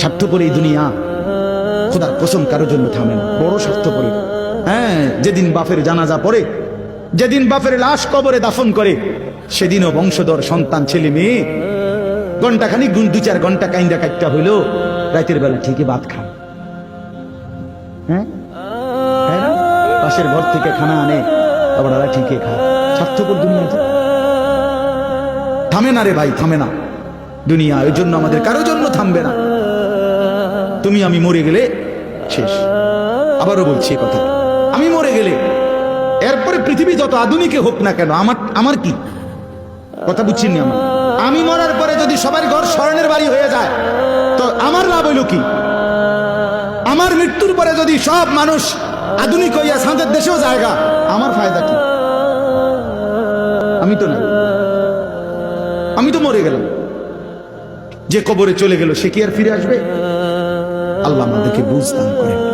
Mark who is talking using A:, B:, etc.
A: স্বার্থপর এই দুনিয়া। খোদার কসম কারোর জন্য থামে না। বড় স্বার্থপর হ্যাঁ যেদিন বাপের জানাজা পড়ে, যেদিন বাপের লাশ কবরে দাফন করে, সেদিনও বংশধর, সন্তান, ছেলে, মেয়ে ঘন্টাখানি গুণ দু চার ঘণ্টা কাইন্দা কাটটা হইল রাতের বেলা ঠিকই ভাত খান হ্যাঁ? পাশের ঘর থেকে খানা আনে, আবার ঠিকই খায়। স্বার্থপর দুনিয়া থামে না রে ভাই, থামে না। দুনিয়া ওই জন্য আমাদের কারও জন্য থামবে না। তুমি আমি মরে গেলে? শেষ। আবারও বলছি কথা। আমি মরে গেলে? এরপরে পৃথিবী যত আধুনিকে হোক না কেন, আমার আমার কি? কথা বুঝছেন আমার? আমি মরার পরে যদি সবার ঘর স্মরণের বাড়ি হয়ে যায়, তো আমার লাভ হইল কি? আমার মৃত্যুর পরে যদি সব মানুষ আধুনিক হইয়া সাঁদের দেশেও জায়গা আমার ফায়দা কি? আমি তো না আমি তো মরে গেলাম। যে কবরে চলে গেল, সে কি আর ফিরে আসবে? আল্লাহ আমাদেরকে বুঝ দান করেন।